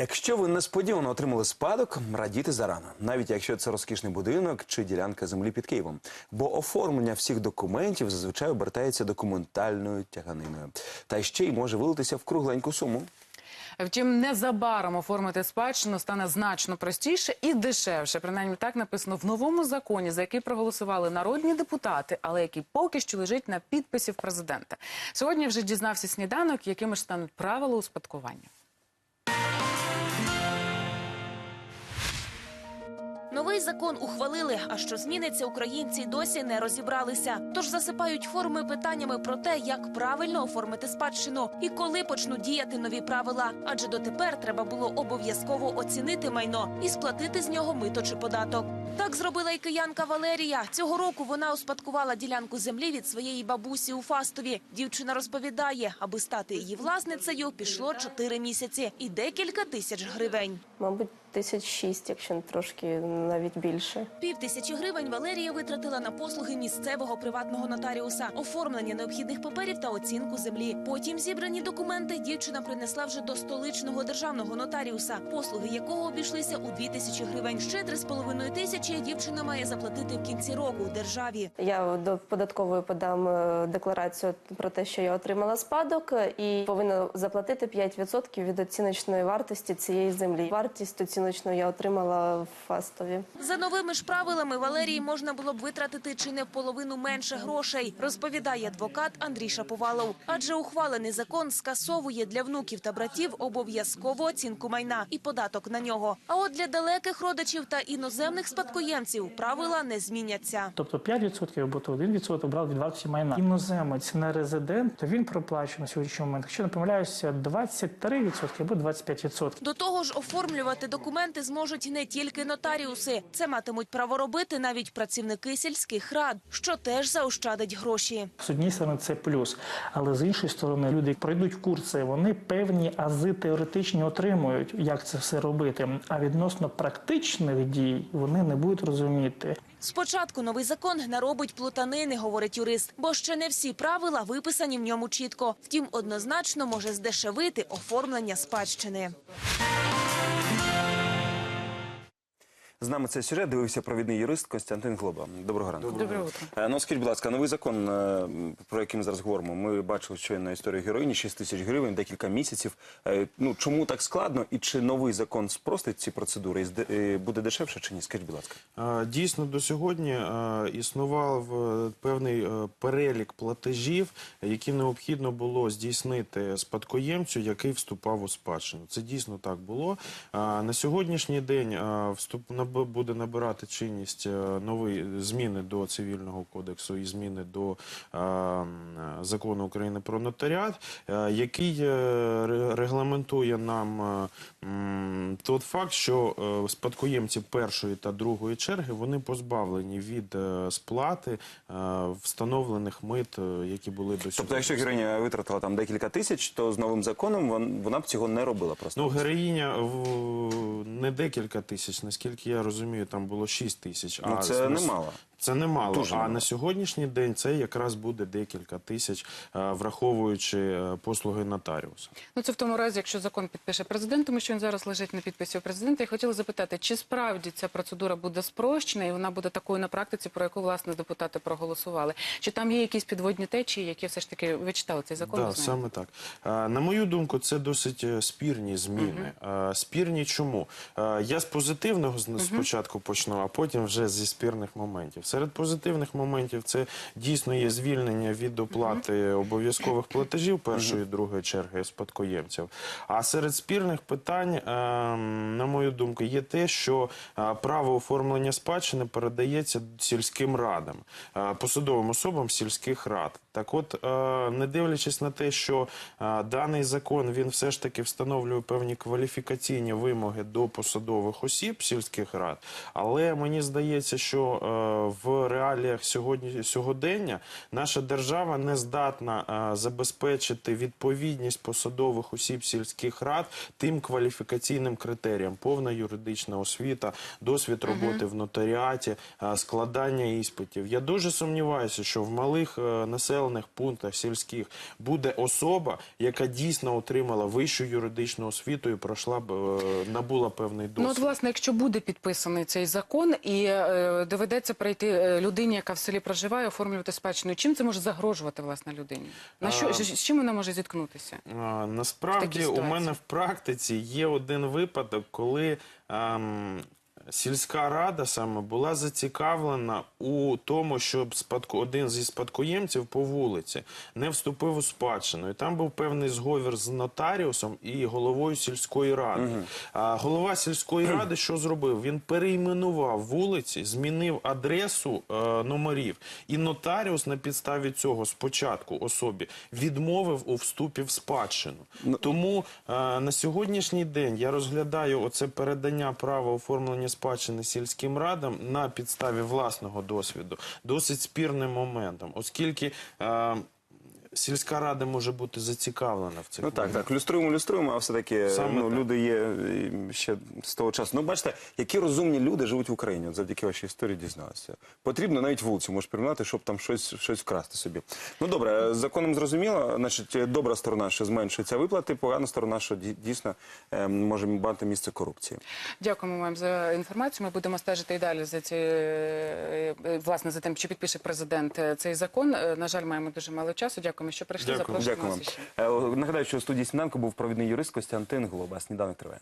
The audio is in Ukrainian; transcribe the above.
Якщо ви несподівано отримали спадок, радіти зарано, навіть якщо це розкішний будинок чи ділянка землі під Києвом. Бо оформлення всіх документів зазвичай обертається документальною тяганиною. Та ще й може вилитися в кругленьку суму. Втім, незабаром оформити спадщину стане значно простіше і дешевше. Принаймні так написано в новому законі, за який проголосували народні депутати, але який поки що лежить на підписі в президента. Сьогодні вже дізнався сніданок, якими ж стануть правила успадкування. Новий закон ухвалили, а що зміниться, українці досі не розібралися. Тож засипають форуми питаннями про те, як правильно оформити спадщину і коли почнуть діяти нові правила. Адже дотепер треба було обов'язково оцінити майно і сплатити з нього мито чи податок. Так зробила і киянка Валерія. Цього року вона успадкувала ділянку землі від своєї бабусі у Фастові. Дівчина розповідає, аби стати її власницею, пішло чотири місяці і декілька тисяч гривень. Мабуть, тисяч шість, якщо трошки навіть більше. Пів тисячі гривень Валерія витратила на послуги місцевого приватного нотаріуса, оформлення необхідних паперів та оцінку землі. Потім зібрані документи дівчина принесла вже до столичного державного нотаріуса, послуги якого обійшлися у дві тисячі гривень. Ще три з тисячі дівчина має заплатити в кінці року державі. Я до податкової подам е, декларацію про те, що я отримала спадок, е, і повинна заплатити 5% від оціночної вартості цієї землі. Вартість оціночну я отримала в Фастові. За новими ж правилами Валерії можна було б витратити чи не в половину менше грошей, розповідає адвокат Андрій Шаповалов. Адже ухвалений закон скасовує для внуків та братів обов'язкову оцінку майна і податок на нього. А от для далеких родичів та іноземних спадкоємців правила не зміняться. Тобто 5% або то 1% брали від вартості майна. Іноземець не резидент, то він проплачує на сьогоднішній момент, якщо не помиляюся, 23% або 25%. До того ж, оформлювати документи зможуть не тільки нотаріуси. Це матимуть право робити навіть працівники сільських рад, що теж заощадить гроші. З однієї сторони це плюс, але з іншої сторони люди пройдуть курси, вони певні ази теоретичні отримують, як це все робити. А відносно практичних дій вони не будуть розуміти. Спочатку новий закон наробить плутанини, говорить юрист, бо ще не всі правила виписані в ньому чітко. Втім, однозначно може здешевити оформлення спадщини. З нами цей сюжет дивився провідний юрист Костянтин Глоба. Доброго ранку. Доброго утра. Е, Ну, скажіть, будь ласка, новий закон, е, про який ми зараз говоримо. Ми бачили щойно історію героїні 6 тисяч гривень, декілька місяців. Е, Ну чому так складно? І чи новий закон спростить ці процедури і буде дешевше чи ні? Скажіть, будь ласка. Дійсно, до сьогодні існував певний перелік платежів, які необхідно було здійснити спадкоємцю, який вступав у спадщину. Це дійсно так було. На сьогоднішній день вступ наб- буде набирати чинність е, нові зміни до цивільного кодексу і зміни до е, закону України про нотаріат, е, який регламентує нам е, м, факт, що е, спадкоємці першої та другої черги вони позбавлені від е, сплати е, встановлених мит, е, які були до Тобто, якщо героїня витратила там декілька тисяч, то з новим законом вон- вона б цього не робила просто. Ну, героїня в- не декілька тисяч, наскільки я розумію, там було 6 тисяч. Ну, це з- немало. Це немало. Дуже а на сьогоднішній день це якраз буде декілька тисяч, е, враховуючи е, послуги нотаріуса. Ну це в тому разі, якщо закон підпише президент, тому що він зараз лежить на підписі у президента. Я хотіла запитати, чи справді ця процедура буде спрощена і вона буде такою на практиці, про яку власне депутати проголосували? Чи там є якісь підводні течії, які все ж таки ви читали цей закон? Да, саме так. Е, На мою думку, це досить спірні зміни. Е, Спірні чому? Я з позитивного з- спочатку почну, а потім вже зі спірних моментів. Серед позитивних моментів це дійсно є звільнення від оплати обов'язкових платежів першої і другої черги спадкоємців. А серед спірних питань, е, на мою думку, є те, що е, право оформлення спадщини передається сільським радам, е, посадовим особам сільських рад. Так от, е, не дивлячись на те, що даний закон він все ж таки встановлює певні кваліфікаційні вимоги до посадових осіб сільських рад, але мені здається, що в реаліях сьогодні сьогодення наша держава не здатна е, забезпечити відповідність посадових осіб сільських рад тим кваліфікаційним критеріям: повна юридична освіта, досвід роботи в нотаріаті, е, складання іспитів. Я дуже сумніваюся, що в малих е, населених пунктах сільських буде особа, яка дійсно отримала вищу юридичну освіту і пройшла б набула певний досвід. Ну, от, власне, якщо буде підписаний цей закон і доведеться прийти е, людині, яка в селі проживає, оформлювати спадщину, чим це може загрожувати власне людині? На що з чим вона може зіткнутися? А, Насправді у мене в практиці є один випадок, коли ем, сільська рада саме була зацікавлена у тому, щоб спадко, один зі спадкоємців по вулиці не вступив у спадщину. І там був певний зговір з нотаріусом і головою сільської ради. А голова сільської ради що зробив? Він перейменував вулиці, змінив адресу е, номерів. І нотаріус на підставі цього спочатку особі відмовив у вступі в спадщину. Тому е, на сьогоднішній день я розглядаю оце передання права оформлення спадщини сільським радам на підставі власного досвіду досить спірним моментом, оскільки. е, Сільська рада може бути зацікавлена в цих Ну так, моментах. так, люструємо, люструємо, а все-таки Саме ну, так. люди є е, ще з того часу. Ну, бачите, які розумні люди живуть в Україні, от завдяки вашій історії дізналися. Потрібно навіть вулицю можеш перейменувати, щоб там щось, щось вкрасти собі. Ну добре, з законом зрозуміло. Значить, е, добра сторона, що зменшуються виплати, погана сторона, що ді- дійсно е, може мати місце корупції. Дякуємо вам за інформацію. Ми будемо стежити і далі за ці е, е, власне за тим, чи підпише президент е, цей закон. Е, На жаль, маємо дуже мало часу. Дякуємо, що прийшли. Дякую. Запрошуємо Дякую вас ще. Е, Нагадаю, що у студії сніданку був провідний юрист Костянтин Голоба. Сніданок триває.